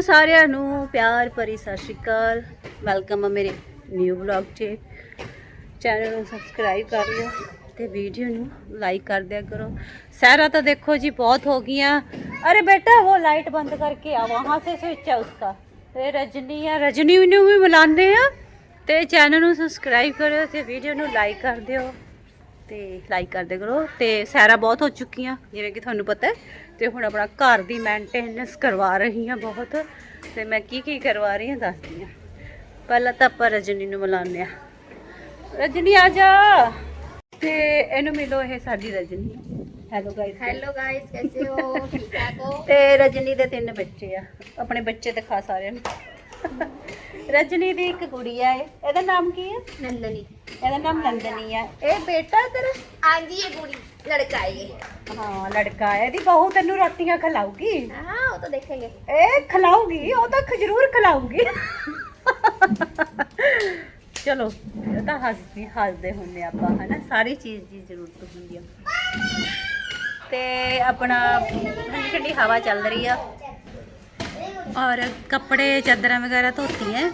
Hello ਸਾਰਿਆਂ ਨੂੰ ਪਿਆਰ ਭਰੀ ਸਤਿ ਸ਼੍ਰੀ ਅਕਾਲ। ਵੈਲਕਮ ਆ ਮੇਰੇ ਨਿਊ ਵਲੌਗ 'ਚ ਚੈਨਲ ਨੂੰ ਸਬਸਕ੍ਰਾਈਬ ਕਰ ਲਿਓ ਤੇ ਵੀਡੀਓ ਨੂੰ ਲਾਈਕ ਕਰ ਦਿਆ ਕਰੋ। ਸਹਿਰਾ ਤਾਂ ਦੇਖੋ ਜੀ ਬਹੁਤ ਹੋ ਗਈਆਂ। ਅਰੇ ਬੇਟਾ, ਉਹ ਲਾਈਟ ਬੰਦ ਕਰਕੇ ਆ, ਵਹਾਂ ਸੇ ਸਵਿਚ ਆ ਉਸਕਾ। ਤੇ ਰਜਨੀ ਆ, ਰਜਨੀ ਨੂੰ ਵੀ ਬੁਲਾਉਂਦੇ ਆ। ਤੇ ਚੈਨਲ ਨੂੰ ਸਬਸਕ੍ਰਾਈਬ ਕਰਿਓ ਤੇ ਵੀਡੀਓ ਨੂੰ ਲਾਈਕ ਕਰ ਦਿਓ। ਤੇ ਲਾਈਕ ਕਰਦੇ ਕਰੋ। ਤੇ ਸੈਰਾ ਬਹੁਤ ਹੋ ਚੁੱਕੀਆਂ ਜਿਵੇਂ ਕਿ ਤੁਹਾਨੂੰ ਪਤਾ ਹੈ। ਤੇ ਹੁਣ ਆਪਣਾ ਘਰ ਦੀ ਮੇਨਟੇਨੈਂਸ ਕਰਵਾ ਰਹੀ ਹਾਂ ਬਹੁਤ। ਤੇ ਮੈਂ ਕੀ ਕੀ ਕਰਵਾ ਰਹੀ ਹਾਂ ਦੱਸਦੀ ਹਾਂ। ਪਹਿਲਾਂ ਤਾਂ ਆਪਾਂ ਰਜਨੀ ਨੂੰ ਬੁਲਾਉਂਦੇ ਆ ਰਜਨੀ ਆ ਜਾ। ਤੇ ਇਹਨੂੰ ਮਿਲੋ ਇਹ ਸਾਡੀ Rajni. Hello guys hello guys ਕੈਸੇ ਹੋ? ਠੀਕ ਠਾਕ ਤੇ ਰਜਨੀ ਦੇ ਤਿੰਨ ਬੱਚੇ ਆ। ਆਪਣੇ ਬੱਚੇ ਦਿਖਾ ਸਾਰਿਆਂ ਨੂੰ। ਰਜਨੀ ਦੀ ਇੱਕ ਕੁੜੀ ਆ ਇਹ ਇਹਦਾ ਨਾਮ ਕੀ ਹੈ नंदनी ਇਹਦਾ ਨਾਮ ਨੰਦਨੀ ਆ ਇਹ ਬੇਟਾ ਤੇਰਾ हाँ जी ये पूरी लड़का है ये ਹਾਂ ਲੜਕਾ ਹੈ ਇਹਦੀ ਬਹੂ ਤੈਨੂੰ ਰੋਟੀਆਂ ਖਿਲਾਊਗੀ हाँ वो तो देखेंगे ਇਹ ਖਿਲਾਊਗੀ ਉਹ ਤਾਂ ਖ- ਜ਼ਰੂਰ ਖਿਲਾਊਗੀ ਚਲੋ ਇਹ ਤਾਂ ਹੱਸਦੀ ਹੱਸਦੇ ਹੁੰਦੇ ਆਪਾਂ ਹਨਾ ਸਾਰੀ ਚੀਜ਼ ਦੀ ਜ਼ਰੂਰਤ ਹੁੰਦੀ ਆ ਤੇ ਆਪਣਾ ਠੰਡੀ ਠੰਡੀ ਹਵਾ ਚੱਲ ਰਹੀ ਆ ਔਰ ਕੱਪੜੇ ਚਾਦਰਾਂ ਵਗੈਰਾ ਧੋਤੀ ਹੈ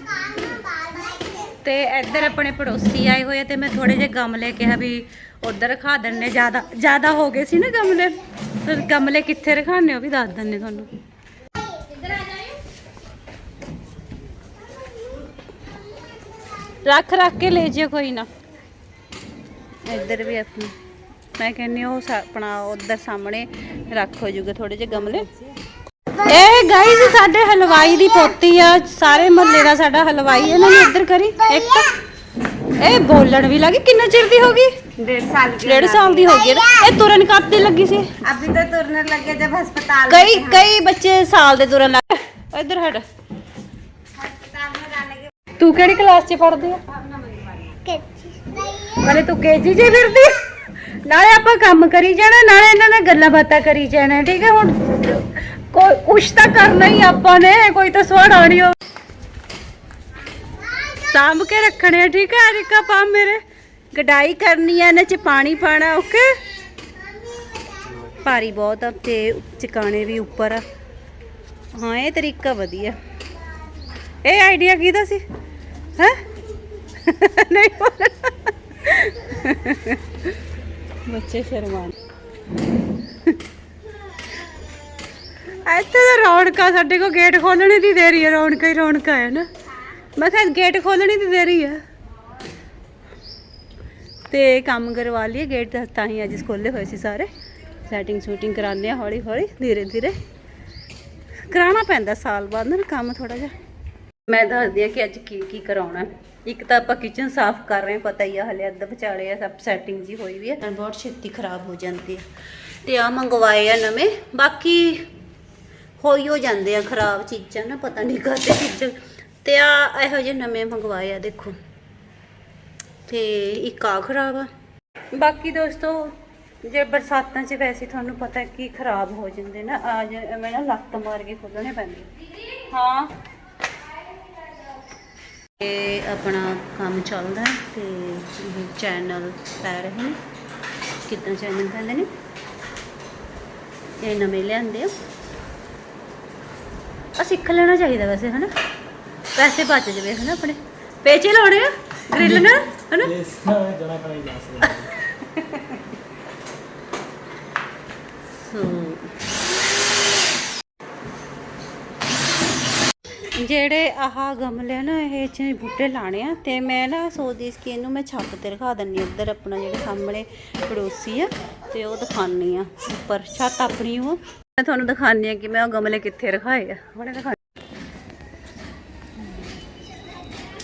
ਤੇ ਇੱਧਰ ਆਪਣੇ ਪੜੋਸੀ ਆਏ ਹੋਏ ਤੇ ਮੈਂ ਥੋੜੇ ਜਿਹੇ ਗਮਲੇ ਕਿਹਾ ਵੀ ਉੱਧਰ ਰਖਾ ਦਿੰਨੇ ਜ਼ਿਆਦਾ ਜ਼ਿਆਦਾ ਹੋ ਗਏ ਸੀ ਨਾ ਗਮਲੇ ਫਿਰ ਗਮਲੇ ਕਿੱਥੇ ਰਖਾਣੇ ਉਹ ਵੀ ਦੱਸ ਦਿੰਨੇ ਤੁਹਾਨੂੰ। ਰੱਖ ਰੱਖ ਕੇ ਲੈ ਜਿਓ ਕੋਈ ਨਾ। ਇੱਧਰ ਵੀ ਆਪਣੀ। ਮੈਂ ਕਹਿੰਨੀ ਉਹ ਆਪਣਾ ਉਧਰ ਸਾਹਮਣੇ ਰੱਖੋ ਜੂਗੇ ਥੋੜੇ ਜਿਹੇ ਗਮਲੇ ਇਹ ਗਾਈਜ਼ ਸਾਡੇ ਹਲਵਾਈ ਦੀ ਪੋਤੀ ਆ ਸਾਰੇ ਮਹੱਲੇ ਦਾ ਸਾਡਾ ਹਲਵਾਈ ਇਹਨਾਂ ਨੇ ਇੱਧਰ ਕਰੀ ਇੱਕ ਇਹ ਬੋਲਣ ਵੀ ਲੱਗੀ ਕਿੰਨਾ ਚਿਰ ਦੀ ਹੋ ਗਈ डेढ़ साल ਡੇਢ ਸਾਲ ਦੀ ਹੋ ਗਈ ਨਾ ਇਹ ਤੁਰਨ ਕਾਪਦੀ ਲੱਗੀ ਸੀ अभी तो तुरने लगे जब अस्पताल ਕਈ ਕਈ ਬੱਚੇ ਸਾਲ ਦੇ ਤੁਰਨ ਲੱਗ ਇੱਧਰ ਹਟ अस्पताल में जाने के ਤੂੰ ਕਿਹੜੀ ਕਲਾਸ 'ਚ ਪੜ੍ਹਦੀ ਆ ਨਾਲੇ ਤੂੰ ਕੇਜੀ 'ਚ ਫਿਰਦੀ ਆ? ਨਾਲੇ ਆਪਾਂ ਕੰਮ ਕਰੀ ਜਾਣਾ ਨਾਲੇ ਇਹਨਾਂ ਨਾਲ ਗੱਲਾਂ ਬਾਤਾਂ ਕਰੀ ਜਾਣਾ ਠੀਕ ਹੈ ਹੁਣ ਕੋਈ ਕੁਛ ਤਾਂ ਕਰਨਾ ਹੀ ਆਪਾਂ ਨੇ, ਕੋਈ ਤਾਂ ਸਵਾੜ ਆਣੀ ਹੋ ਸਾਂਭ ਕੇ ਰੱਖਣੇ ਆ, ਠੀਕ ਹੈ ਅਰਿਕਾ ਪਾ ਮੇਰੇ ਗਡਾਈ ਕਰਨੀ ਆ, ਇਹਨਾਂ 'ਚ ਪਾਣੀ ਪਾਣਾ ਓਕੇ? ਭਾਰੀ ਬਹੁਤ ਆ, ਤੇ ਚਿਕਾਣੇ ਵੀ ਉੱਪਰ ਆ। ਹਾਂ, ਇਹ ਤਰੀਕਾ ਵਧੀਆ। ਇਹ ਆਈਡੀਆ ਕਿਹਦਾ ਸੀ? ਹੈ? ਨਹੀਂ ਬੱਚੇ ਸ਼ਰਮਾਨ। ਇੱਥੇ ਤਾਂ ਰੌਣਕਾਂ ਸਾਡੇ ਕੋ ਗੇਟ ਖੋਲਣੇ ਦੀ ਦੇਰੀ ਹੈ ਰੌਣਕਾਂ ਹੀ ਰੌਣਕਾਂ ਹੈ ਨਾ? ਮੈਂ ਕਿਹਾ ਗੇਟ ਖੋਲਣੇ ਦੀ ਦੇਰੀ ਹੈ ਤੇ ਕੰਮ ਕਰਵਾ ਲਈਏ ਗੇਟ ਤਾਂ ਹੀ ਅੱਜ ਖੋਲੇ ਹੋਏ ਸੀ ਸਾਰੇ। ਸੈਟਿੰਗ ਸ਼ੂਟਿੰਗ ਕਰਾਉਂਦੇ ਆ ਹੌਲੀ ਹੌਲੀ ਧੀਰੇ ਧੀਰੇ। ਕਰਾਉਣਾ ਪੈਂਦਾ ਸਾਲ ਬਾਅਦ ਨਾ ਕੰਮ ਥੋੜਾ ਜਿਹਾ। ਮੈਂ ਦੱਸਦੀ ਆ ਕਿ ਅੱਜ ਕੀ ਕੀ ਕਰਾਉਣਾ। ਇੱਕ ਤਾਂ ਆਪਾਂ ਕਿਚਨ ਸਾਫ਼ ਕਰ ਰਹੇ ਹਾਂ ਪਤਾ ਹੀ ਆ ਹਲੇ ਅੱਧ ਵਿਚਾਲੇ ਆ ਸਭ ਸੈਟਿੰਗ ਜੀ ਹੋਈ ਵੀ ਹੈ ਤਾਂ ਬਹੁਤ ਛੇਤੀ ਖਰਾਬ ਹੋ ਜਾਂਦੀ ਹੈ ਤੇ ਆ ਮੰਗਵਾਏ ਆ ਨਵੇਂ। ਬਾਕੀ ਹੋਈ ਹੋ ਜਾਂਦੇ ਆ ਖਰਾਬ ਚੀਜ਼ਾਂ ਨਾ, ਪਤਾ ਨਹੀਂ ਕਰਦੇ ਚੀਜ਼ਾਂ ਤੇ ਆ ਇਹੋ ਜਿਹੇ ਨਵੇਂ ਮੰਗਵਾਏ ਆ, ਦੇਖੋ। ਤੇ ਇੱਕ ਆ ਖਰਾਬ ਆ। ਬਾਕੀ ਦੋਸਤੋ, ਜੇ ਬਰਸਾਤਾਂ 'ਚ ਵੈਸੇ ਤੁਹਾਨੂੰ ਪਤਾ ਕਿ ਖਰਾਬ ਹੋ ਜਾਂਦੇ ਨਾ ਅੱਜ ਐਵੇਂ ਨਾ ਲੱਤ ਮਾਰ ਕੇ ਖੋਲਣੇ ਪੈਂਦੇ। ਹਾਂ। ਤੇ ਆਪਣਾ ਕੰਮ ਚੱਲਦਾ ਤੇ ਚੈਨਲ ਪੈ ਰਹੇ ਨੇ। ਕਿੰਨਾ ਚੈਨਲ ਪੈਂਦੇ ਨੇ? ਇਹ ਨਵੇਂ ਲਿਆਂਦੇ ਆ। ਆ ਸਿੱਖ ਲੈਣਾ ਚਾਹੀਦਾ ਵੈਸੇ ਹਨਾ? ਪੈਸੇ ਬਚ ਜਵੇ ਹਨਾ ਆਪਣੇ। ਪੇਚੇ ਲਾਉਣੇ ਆ ਗ੍ਰਿਲ ਨਾਲ ਹਨਾ? ਇਸ ਨਾਲ ਜਣਾ ਕਣਾ ਹੀ ਜਾ ਸਕਦਾ। ਸੋ। ਜਿਹੜੇ ਆਹ ਗਮਲੇ ਨਾ ਇਹ ਚ ਬੂਟੇ ਲਾਣੇ ਆ ਤੇ ਮੈਂ ਨਾ ਸੋਚਦੀ ਸੀ ਕਿ ਇਹਨੂੰ ਮੈਂ ਛੱਤ ਤੇ ਰਖਾ ਦਿੰਨੀ ਇੱਧਰ ਆਪਣਾ ਜਿਹੜੇ ਸਾਹਮਣੇ ਪੜੋਸੀ ਆ ਤੇ ਉਹ ਦਿਖਾਣੀ ਆ ਉੱਪਰ ਛੱਤ ਆਪਣੀ ਉਹ। ਮੈਂ ਤੁਹਾਨੂੰ ਦਿਖਾਣੀ ਆ ਕਿ ਮੈਂ ਉਹ ਗਮਲੇ ਕਿੱਥੇ ਰਖਾਏ ਆ। ਹੁਣੇ ਦਿਖਾ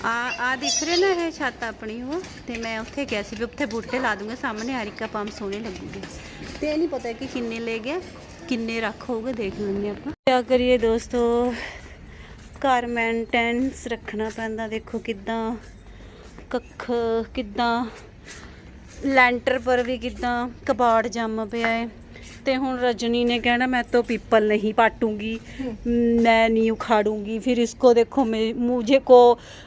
ਆ ਆ ਦਿਖ ਰਹੇ ਨਾ ਇਹ ਛੱਤ ਆਪਣੀ ਉਹ, ਤੇ ਮੈਂ ਉੱਥੇ ਗਿਆ ਸੀ ਵੀ ਉੱਥੇ ਬੂਟੇ ਲਾ ਦੂੰਗਾ, ਸਾਹਮਣੇ ਆਰਿਕਾ ਪੰਪ ਸੋਹਣੇ ਲੱਗੂਗੇ ਤੇ ਇਹ ਨਹੀਂ ਪਤਾ ਕਿ ਕਿੰਨੇ ਲੈ ਗਿਆ, ਕਿੰਨੇ ਰੱਖ ਹੋਊਗੇ, ਦੇਖ ਲੈਂਦੇ ਆਪਾਂ। ਕਿਆ ਕਰੀਏ ਦੋਸਤੋ, ਘਰ ਮੇਨਟੇਨੈਂਸ ਰੱਖਣਾ ਪੈਂਦਾ, ਦੇਖੋ ਕਿਦਾਂ, ਕੱਖ ਕਿਦਾਂ, ਲੈਂਟਰ ਪਰ ਵੀ ਕਿਦਾਂ, ਕਬਾੜ ਜੰਮ ਪਿਆ ਹੈ ਤੇ ਹੁਣ ਰਜਨੀ ਨੇ ਕਹਿਣਾ ਮੈਂ तो पीपल नहीं पाटूंगी मैं नहीं उखाड़ूंगी फिर इसको देखो मैं मुझे को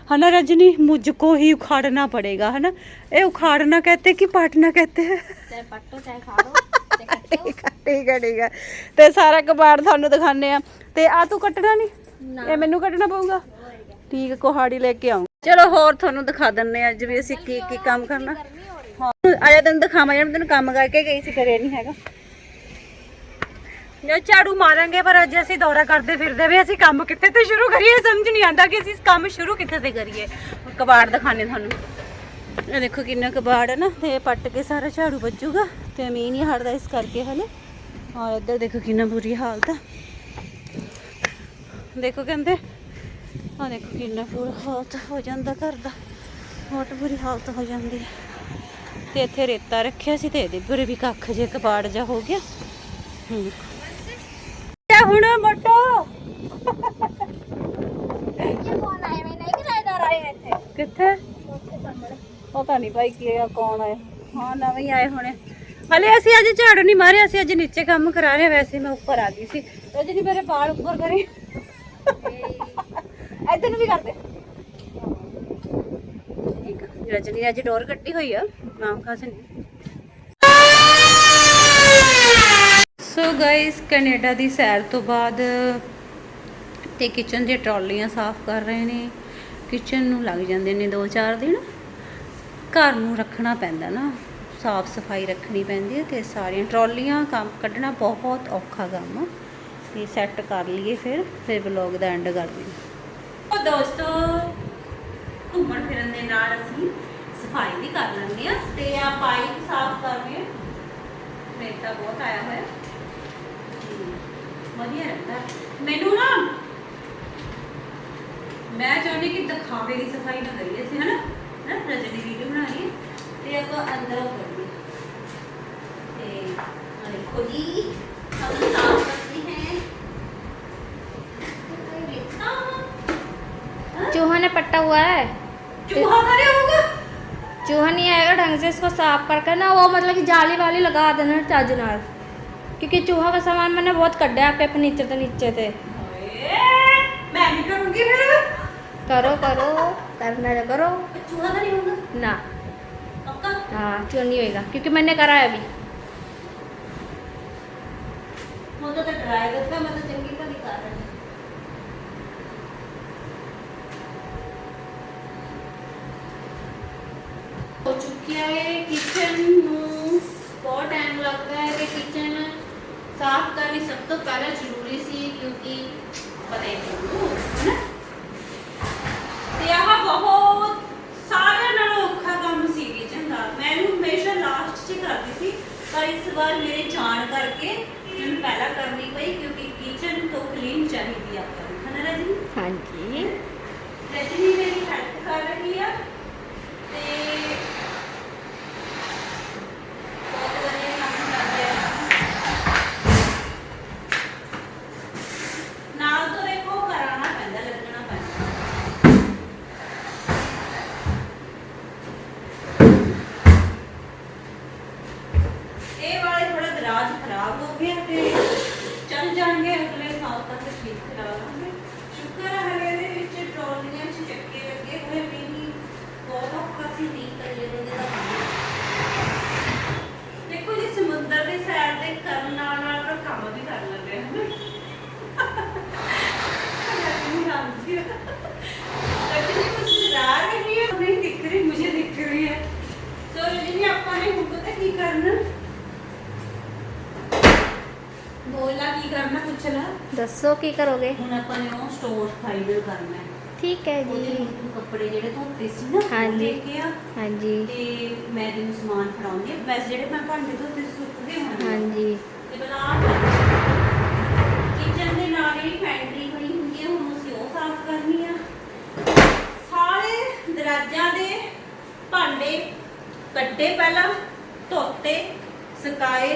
है ना रजनी मुझको ही उखाड़ना पड़ेगा है ना ये उखाड़ना कहते हैं कि पाटना कहते हैं चाहे पट्टो चाहे खाड़ो ਠੀਕ ਆ ਠੀਕ ਆ ਠੀਕ ਆ ਤੇ ਸਾਰਾ ਕਬਾੜ ਤੁਹਾਨੂੰ ਦਿਖਾਣੇ ਆ ਤੇ ਆ ਤੂੰ ਕੱਟਣਾ ਨਹੀਂ ਇਹ ਮੈਨੂੰ ਕੱਢਣਾ ਪਊਗਾ ਠੀਕ ਹੈ, ਕੁਹਾੜੀ ਲੈ ਕੇ ਆਉਂ ਚਲੋ ਹੋਰ ਤੁਹਾਨੂੰ ਦਿਖਾ ਦਿੰਨੇ ਆ ਅੱਜ ਵੀ ਅਸੀਂ ਕੀ ਕੀ ਕੰਮ ਕਰਨਾ ਹਾਂ ਆਇਆ ਤੈਨੂੰ ਦਿਖਾਵਾਂ ਯਾਰ ਮੈਂ ਤੈਨੂੰ ਕੰਮ ਕਰਕੇ ਗਈ ਸੀ ਕਰਿਆ ਨਹੀਂ ਹੈਗਾ ਜੇ ਝਾੜੂ ਮਾਰਾਂਗੇ, ਪਰ ਅੱਜ ਅਸੀਂ ਦੌਰਾ ਕਰਦੇ ਫਿਰਦੇ ਵੀ ਅਸੀਂ ਕੰਮ ਕਿੱਥੇ ਤੇ ਸ਼ੁਰੂ ਕਰੀਏ? ਸਮਝ ਨਹੀਂ ਆਉਂਦਾ ਕਿ ਅਸੀਂ ਕੰਮ ਸ਼ੁਰੂ ਕਿੱਥੇ ਤੇ ਕਰੀਏ। ਕਬਾੜ ਦਿਖਾਣੇ ਤੁਹਾਨੂੰ। ਇਹ ਦੇਖੋ ਕਿੰਨਾ ਕਬਾੜ ਹੈ ਨਾ, ਤੇ ਪੱਟ ਕੇ ਸਾਰਾ ਝਾੜੂ ਵੱਜੂਗਾ, ਤੇ ਮੀਂਹ ਨਹੀਂ ਹਟਦਾ ਇਸ ਕਰਕੇ ਹਲੇ ਔਰ ਇੱਧਰ ਦੇਖੋ ਕਿੰਨਾ ਬੁਰੀ ਹਾਲਤ ਹੈ ਦੇਖੋ ਕਹਿੰਦੇ ਆ ਦੇਖੋ ਕਿੰਨਾ ਬੁਰਾ ਹਾਲਤ ਹੋ ਜਾਂਦਾ ਘਰ ਦਾ। ਬਹੁਤ ਬੁਰੀ ਹਾਲਤ ਹੋ ਜਾਂਦੀ ਹੈ ਤੇ ਇੱਥੇ ਰੇਤਾ ਰੱਖਿਆ ਸੀ ਤੇ ਇਹਦੇ ਬੁਰੇ ਵੀ ਕੱਖ ਜੇ ਕਬਾੜ ਜਾ ਹੋ ਗਿਆ। ਹੂੰ। ਹੁਣ ਮੋਟੋ। ਕਿੱਥੇ? ਪਤਾ ਨਹੀਂ ਭਾਈ ਕੀ ਆ, ਕੌਣ ਆਇਆ ਹਾਂ, ਨਵੇਂ ਹੀ ਆਏ ਹੋਣੇ। ਹਲੇ ਅਸੀਂ ਅੱਜ ਝਾੜੂ ਨਹੀਂ ਮਾਰਿਆ ਅਸੀਂ ਅੱਜ ਨੀਚੇ ਕੰਮ ਕਰਾ ਰਹੇ ਵੈਸੇ ਮੈਂ ਉੱਪਰ ਆ ਗਈ ਸੀ। ਰਜਨੀ ਮੇਰੇ ਬਾਲ ਉੱਪਰ ਕਰੀ। ਇੱਧਰ ਨੂੰ ਵੀ ਕਰਦੇ ਠੀਕ ਆ। ਰਜਨੀ ਨੇ ਅੱਜ ਡੋਰ ਕੱਟੀ ਹੋਈ ਆ। ਨਾਮ ਖਾਸ ਨਹੀਂ ਸੋ ਗਾਇਸ ਕੈਨੇਡਾ ਦੀ ਸੈਰ ਤੋਂ ਬਾਅਦ ਤੇ ਕਿਚਨ ਦੀਆਂ ਟਰਾਲੀਆਂ ਸਾਫ਼ ਕਰ ਰਹੇ ਨੇ। ਕਿਚਨ ਨੂੰ ਲੱਗ ਜਾਂਦੇ ਨੇ 2-4 ਦਿਨ। ਘਰ ਨੂੰ ਰੱਖਣਾ ਪੈਂਦਾ ਨਾ। ਸਾਫ਼ ਸਫ਼ਾਈ ਰੱਖਣੀ ਪੈਂਦੀ ਹੈ ਤੇ ਸਾਰੀਆਂ ਟਰਾਲੀਆਂ ਕੰਮ ਕੱਢਣਾ ਬਹੁਤ ਔਖਾ ਕੰਮ ਆ। ਤੇ ਸੈੱਟ ਕਰ ਲਈਏ ਫਿਰ ਫਿਰ ਵਲੌਗ ਦਾ ਐਂਡ ਕਰਦੇ ਦਈਏ ਉਹ ਦੋਸਤੋ, ਘੁੰਮਣ ਫਿਰਨ ਦੇ ਨਾਲ ਅਸੀਂ ਸਫ਼ਾਈ ਵੀ ਕਰ ਲੈਂਦੇ ਆ ਤੇ ਆ ਪਾਈਪ ਸਾਫ਼ ਕਰ ਰਹੇ ਆ ਰੇਤਾ ਬਹੁਤ ਆਇਆ ਹੋਇਆ। ਵਧੀਆ ਰਹਿੰਦਾ ਮੈਨੂੰ ਨਾ ਮੈਂ ਚਾਹੁੰਦੀ ਕਿ ਦਿਖਾਵੇ ਦੀ ਸਫਾਈ ਨਾ ਕਰੀਏ ਅਸੀਂ ਹਨਾ ਨਾ ਰਜਨੀ ਵੀਡੀਓ ਬਣਾ ਲਈਏ ਤੇ ਆਪਾਂ ਅੰਦਰੋਂ ਕਰੀਏ ਤੇ ਆ ਦੇਖੋ ਜੀ हम साफ करते हैं रेता चूहा ने पट्टा हुआ है चूहा करे होगा चूहा नहीं आएगा ढंग से इसको साफ करके ना वो मतलब कि जाली वाली लगा देना ਚੱਜ ਨਾਲ क्योंकि चूहा का सामान मैंने बहुत कड्ढा आपके फर्नीचर तो नीचे थे ओए, मैं नहीं करूंगी फिर करो करो करना तो करो चूहा का नहीं होगा ना पक्का हाँ चूहा नहीं होएगा क्योंकि मैंने करा है अभी वो तो ड्राइवर का मैं तो चंगी का दिखा रहा हूँ ਹੋ ਚੁੱਕਿਆ ਹੈ ਕਿਚਨ ਨੂੰ ਬਹੁਤ ਟਾਈਮ ਲੱਗਦਾ ਹੈ ਕਿ ਕਿਚਨ ਸਾਫ਼ ਕਰਨੀ ਸਭ ਤੋਂ ਪਹਿਲਾਂ ਜ਼ਰੂਰੀ ਸੀ ਕਿਉਂਕਿ ਪਤਾ ਹੀ ਤੁਹਾਨੂੰ ਹੈ ਤੇ ਆਹ ਬਹੁਤ ਸਾਰਿਆਂ ਨਾਲੋਂ ਔਖਾ ਕੰਮ ਸੀ ਕਿਚਨ ਦਾ ਮੈਨੂੰ ਹਮੇਸ਼ਾ ਲਾਸਟ 'ਚ ਕਰਦੀ ਸੀ ਪਰ ਇਸ ਵਾਰ ਮੇਰੇ ਜਾਣ ਕਰਕੇ ਮੈਨੂੰ ਪਹਿਲਾਂ ਕਰਨੀ ਪਈ ਕਿਉਂਕਿ ਕਿਚਨ ਤੋਂ ਕਲੀਨ ਚਾਹੀਦੀ ਆ ਆਪਾਂ ਨੂੰ ਹੈ ਨਾ हाँ जी ਰਜਨੀ ਮੇਰੀ ਹੈਲਪ ਕਰ ਰਹੀ ਆ ਤੇ ਕੀ ਕਰਨਾ ਪੁੱਛਣਾ? ਦੱਸੋ ਕੀ ਕਰੋਗੇ? ਹੁਣ ਆਪਾਂ ਨੇ ਉਹ ਸਟੋਰ ਫਾਈਬਰ ਕਰਨਾ ਹੈ। ਠੀਕ ਹੈ ਜੀ। ਕੱਪੜੇ ਜਿਹੜੇ ਧੋਤੇ ਸੀ ਨਾ ਹਾਂਜੀ। ਲੈ ਕੇ ਆ। ਹਾਂਜੀ। ਤੇ ਮੈਂ ਤੈਨੂੰ ਸਮਾਨ ਫੜਾਉਂਗੀ ਵੈਸੇ ਜਿਹੜੇ ਮੈਂ ਭਾਂਡੇ ਧੋਤੇ ਸੀ ਸੁੱਕ ਗਏ ਹੋਣਗੇ। ਹਾਂਜੀ। ਤੇ ਬਲਾ ਕਿਚਨ ਦੇ ਨਾਲ ਜਿਹੜੀ ਫੈਂਟਰੀ ਬਣੀ ਹੁੰਦੀ ਹੈ ਹੁਣ ਅਸੀਂ ਉਹ ਸਾਫ਼ ਕਰਨੀ ਆ। ਸਾਰੇ ਦਰਾਜਾਂ ਦੇ ਭਾਂਡੇ ਕੱਟੇ ਪਹਿਲਾਂ ਧੋਤੇ ਸੁਕਾਏ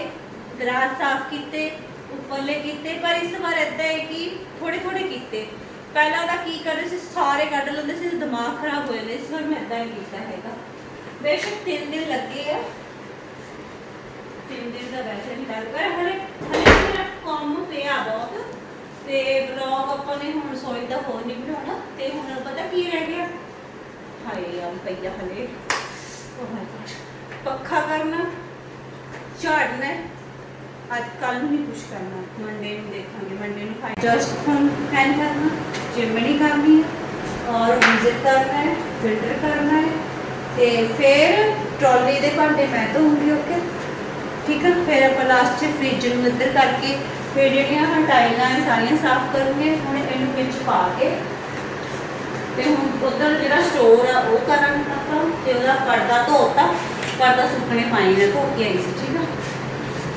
ਦਰਾਜ ਸਾਫ਼ ਕੀਤੇ। ਉੱਪਰਲੇ ਕੀਤੇ, ਪਰ ਇਸ ਵਾਰ ਏਦਾਂ ਹੈ ਕਿ ਥੋੜੇ ਥੋੜੇ ਕੀਤੇ। ਪਹਿਲਾਂ ਦਾ ਕੀ ਕਰਦੇ ਸੀ, ਸਾਰੇ ਕੱਢ ਲੈਂਦੇ ਸੀ, ਦਿਮਾਗ ਖਰਾਬ ਹੋ ਜਾਂਦਾ ਇਸ ਵਾਰ ਮੈਂ ਏਦਾਂ ਹੀ ਕੀਤਾ ਹੈਗਾ। ਬੇਸ਼ੱਕ ਤਿੰਨ ਦਿਨ ਲੱਗੇ ਆ। ਤਿੰਨ ਦਿਨ ਦਾ ਵੈਸੇ ਨਹੀਂ ਲੱਗਦਾ ਹਲੇ ਹਲੇ ਮੇਰਾ ਕੰਮ ਪਿਆ ਬਹੁਤ। ਤੇ ਵਲੌਗ ਆਪਾਂ ਨੇ ਹੁਣ ਰਸੋਈ ਦਾ ਹੋਰ ਨਹੀਂ ਬਣਾਉਣਾ, ਤੇ ਹੁਣ ਪਤਾ ਕੀ ਰਹਿ ਗਿਆ? ਹਾਏ ਆ ਪਈਆ ਹਲੇ oh ਓ ਪੱਖਾ ਕਰਨਾ, ਝਾੜਨਾ ਅੱਜ ਕੱਲ ਨੂੰ ਨਹੀਂ ਕੁਝ ਕਰਨਾ ਮੰਡੇ ਨੂੰ ਦੇਖਾਂਗੇ ਮੰਡੇ ਨੂੰ ਫਾਈਨ ਜਸਟ ਫੋਨ ਫੈਨ ਕਰਨਾ ਚਿਮਣੀ ਕਰਨੀ ਹੈ ਔਰ ਵਿਜ਼ਿਟ ਕਰਨਾ ਹੈ ਫਿਲਟਰ ਕਰਨਾ ਹੈ ਤੇ ਫਿਰ ਟਰਾਲੀ ਦੇ ਭਾਂਡੇ ਮੈਂ ਧੋਉਂਗੀ ਓਕੇ ਠੀਕ ਹੈ ਫਿਰ ਆਪਾਂ ਲਾਸਟ 'ਚ ਫ੍ਰਿਜ ਨੂੰ ਇੱਧਰ ਕਰਕੇ ਫਿਰ ਜਿਹੜੀਆਂ ਆਹ ਟਾਈਲਾਂ ਸਾਰੀਆਂ ਸਾਫ਼ ਕਰੂੰਗੇ, ਹੁਣ ਇਹਨੂੰ ਵਿੱਚ ਪਾ ਕੇ ਤੇ ਹੁਣ ਉਧਰ ਜਿਹੜਾ ਸਟੋਰ ਆ, ਉਹ ਕਰਾਂਗੇ ਆਪਾਂ ਤੇ ਉਹਦਾ ਪਰਦਾ ਧੋਤਾ, ਪਰਦਾ ਸੁੱਕਣੇ ਪਾਣੀ ਨਾਲ ਧੋ ਕੇ ਆਈ ਸੀ, ਠੀਕ ਆ?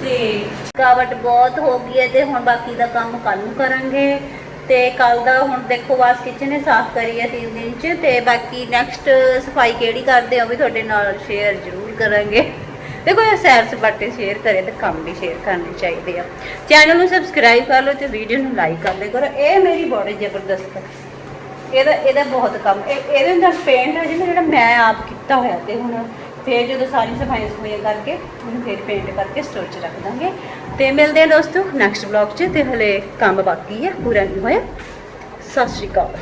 ਤੇ ਥਕਾਵਟ ਬਹੁਤ ਹੋ ਗਈ ਹੈ ਤੇ ਹੁਣ ਬਾਕੀ ਦਾ ਕੰਮ ਕੱਲ ਨੂੰ ਕਰਾਂਗੇ। ਤੇ ਕੱਲ ਦਾ ਹੁਣ ਦੇਖੋ ਬਸ ਕਿਚਨ ਨੇ ਸਾਫ਼ ਕਰੀ ਹੈ ਤਿੰਨ ਦਿਨ ਚ ਤੇ ਬਾਕੀ ਨੈਕਸਟ ਸਫ਼ਾਈ ਕਿਹੜੀ ਕਰਦੇ ਆ ਉਹ ਵੀ ਤੁਹਾਡੇ ਨਾਲ ਸ਼ੇਅਰ ਜ਼ਰੂਰ ਕਰਾਂਗੇ। ਦੇਖੋ ਇਹ ਸੈਰ ਸਪਾਟੇ ਸ਼ੇਅਰ ਕਰੇ ਤੇ ਕੰਮ ਵੀ ਸ਼ੇਅਰ ਕਰਨੇ ਚਾਹੀਦੇ ਆ। ਚੈਨਲ ਨੂੰ ਸਬਸਕ੍ਰਾਈਬ ਕਰ ਲਓ ਤੇ ਵੀਡੀਓ ਨੂੰ ਲਾਈਕ ਕਰ ਲਿਆ ਕਰੋ। ਇਹ ਮੇਰੀ ਬੜੀ ਜ਼ਬਰਦਸਤ ਹੈ ਇਹਦਾ ਇਹਦਾ ਬਹੁਤ ਕੰਮ, ਇਹ- ਇਹਦੇ ਅੰਦਰ ਪੇਂਟ ਹੈ ਜਿਹੜਾ ਜਿਹੜਾ ਮੈਂ ਆਪ ਕੀਤਾ ਹੋਇਆ ਤੇ ਹੁਣ ਫੇਰ ਜਦੋਂ ਸਾਰੀ ਸਫਾਈਆਂ ਸਫਾਈਆਂ ਕਰਕੇ, ਉਹਨੂੰ ਫੇਰ ਪੇਂਟ ਕਰਕੇ ਸਟੋਰ 'ਚ ਰੱਖ ਦਾਂਗੇ। ਤੇ ਮਿਲਦੇ ਹਾਂ ਦੋਸਤੋ ਨੈਕਸਟ ਵਲੌਗ 'ਚ ਤੇ ਹਲੇ ਕੰਮ ਬਾਕੀ ਹੈ ਪੂਰਾ ਨਹੀਂ ਹੋਇਆ। ਸਤਿ ਸ਼੍ਰੀ ਅਕਾਲ।